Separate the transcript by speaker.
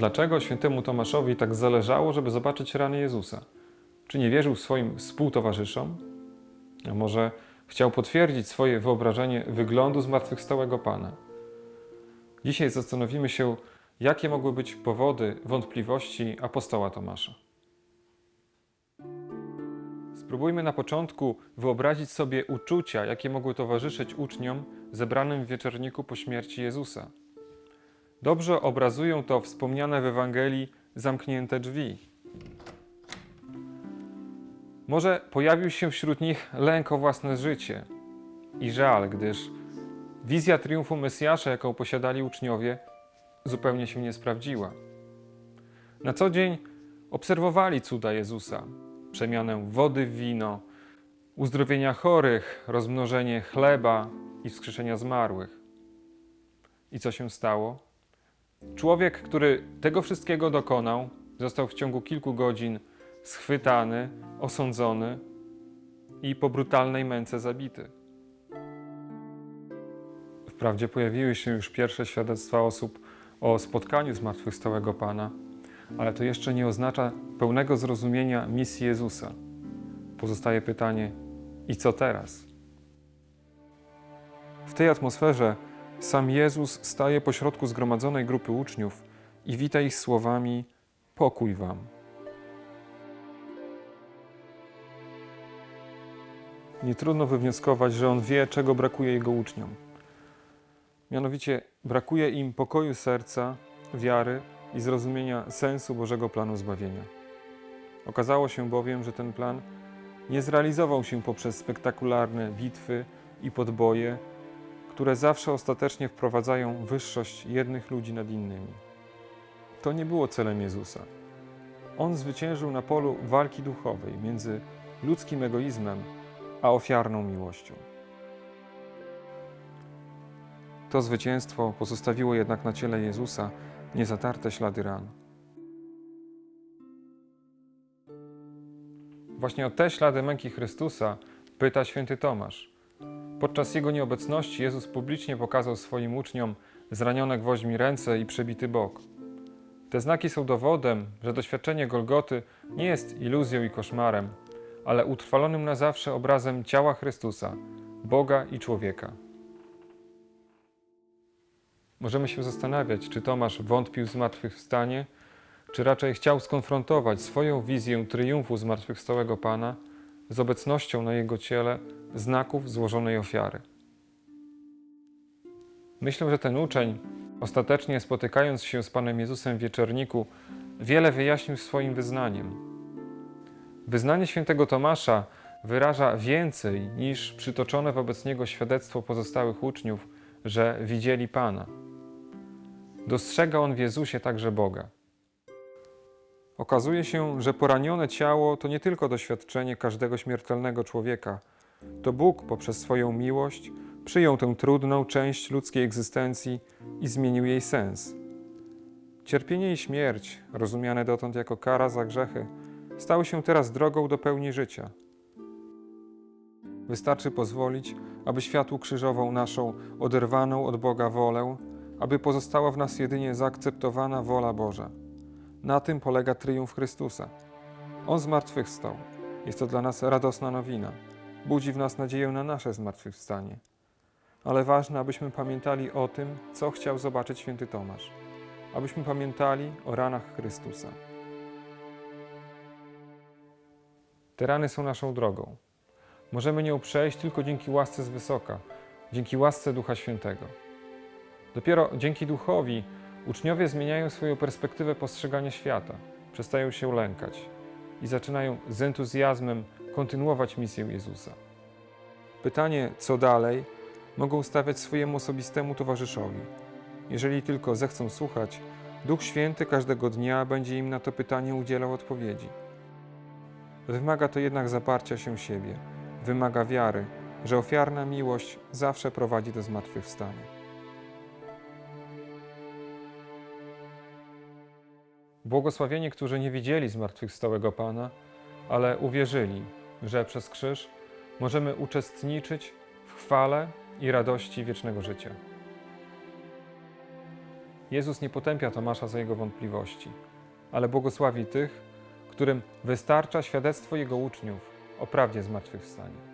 Speaker 1: Dlaczego świętemu Tomaszowi tak zależało, żeby zobaczyć rany Jezusa? Czy nie wierzył swoim współtowarzyszom? A może chciał potwierdzić swoje wyobrażenie wyglądu zmartwychwstałego Pana? Dzisiaj zastanowimy się, jakie mogły być powody wątpliwości apostoła Tomasza. Spróbujmy na początku wyobrazić sobie uczucia, jakie mogły towarzyszyć uczniom zebranym w wieczorniku po śmierci Jezusa. Dobrze obrazują to wspomniane w Ewangelii zamknięte drzwi. Może pojawił się wśród nich lęk o własne życie i żal, gdyż wizja triumfu Mesjasza, jaką posiadali uczniowie, zupełnie się nie sprawdziła. Na co dzień obserwowali cuda Jezusa, przemianę wody w wino, uzdrowienia chorych, rozmnożenie chleba i wskrzeszenia zmarłych. I co się stało? Człowiek, który tego wszystkiego dokonał, został w ciągu kilku godzin schwytany, osądzony i po brutalnej męce zabity. Wprawdzie pojawiły się już pierwsze świadectwa osób o spotkaniu zmartwychwstałego Pana, ale to jeszcze nie oznacza pełnego zrozumienia misji Jezusa. Pozostaje pytanie: i co teraz? W tej atmosferze sam Jezus staje pośrodku zgromadzonej grupy uczniów i wita ich słowami: Pokój wam. Nie trudno wywnioskować, że on wie, czego brakuje jego uczniom. Mianowicie brakuje im pokoju serca, wiary i zrozumienia sensu Bożego planu zbawienia. Okazało się bowiem, że ten plan nie zrealizował się poprzez spektakularne bitwy i podboje, które zawsze ostatecznie wprowadzają wyższość jednych ludzi nad innymi. To nie było celem Jezusa. On zwyciężył na polu walki duchowej między ludzkim egoizmem a ofiarną miłością. To zwycięstwo pozostawiło jednak na ciele Jezusa niezatarte ślady ran. Właśnie o te ślady męki Chrystusa pyta święty Tomasz. Podczas jego nieobecności Jezus publicznie pokazał swoim uczniom zranione gwoźdźmi ręce i przebity bok. Te znaki są dowodem, że doświadczenie Golgoty nie jest iluzją i koszmarem, ale utrwalonym na zawsze obrazem ciała Chrystusa, Boga i człowieka. Możemy się zastanawiać, czy Tomasz wątpił w zmartwychwstanie, czy raczej chciał skonfrontować swoją wizję triumfu zmartwychwstałego Pana z obecnością na jego ciele znaków złożonej ofiary. Myślę, że ten uczeń, ostatecznie spotykając się z Panem Jezusem w wieczorniku, wiele wyjaśnił swoim wyznaniem. Wyznanie świętego Tomasza wyraża więcej niż przytoczone wobec niego świadectwo pozostałych uczniów, że widzieli Pana. Dostrzega on w Jezusie także Boga. Okazuje się, że poranione ciało to nie tylko doświadczenie każdego śmiertelnego człowieka. To Bóg poprzez swoją miłość przyjął tę trudną część ludzkiej egzystencji i zmienił jej sens. Cierpienie i śmierć, rozumiane dotąd jako kara za grzechy, stały się teraz drogą do pełni życia. Wystarczy pozwolić, aby światło krzyżował naszą oderwaną od Boga wolę, aby pozostała w nas jedynie zaakceptowana wola Boża. Na tym polega triumf Chrystusa. On zmartwychwstał. Jest to dla nas radosna nowina. Budzi w nas nadzieję na nasze zmartwychwstanie. Ale ważne, abyśmy pamiętali o tym, co chciał zobaczyć święty Tomasz. Abyśmy pamiętali o ranach Chrystusa. Te rany są naszą drogą. Możemy nią przejść tylko dzięki łasce z wysoka, dzięki łasce Ducha Świętego. Dopiero dzięki Duchowi uczniowie zmieniają swoją perspektywę postrzegania świata, przestają się lękać i zaczynają z entuzjazmem kontynuować misję Jezusa. Pytanie, co dalej, mogą stawiać swojemu osobistemu towarzyszowi. Jeżeli tylko zechcą słuchać, Duch Święty każdego dnia będzie im na to pytanie udzielał odpowiedzi. Wymaga to jednak zaparcia się siebie, wymaga wiary, że ofiarna miłość zawsze prowadzi do zmartwychwstania. Błogosławieni, którzy nie widzieli zmartwychwstałego Pana, ale uwierzyli, że przez krzyż możemy uczestniczyć w chwale i radości wiecznego życia. Jezus nie potępia Tomasza za jego wątpliwości, ale błogosławi tych, którym wystarcza świadectwo jego uczniów o prawdzie zmartwychwstania.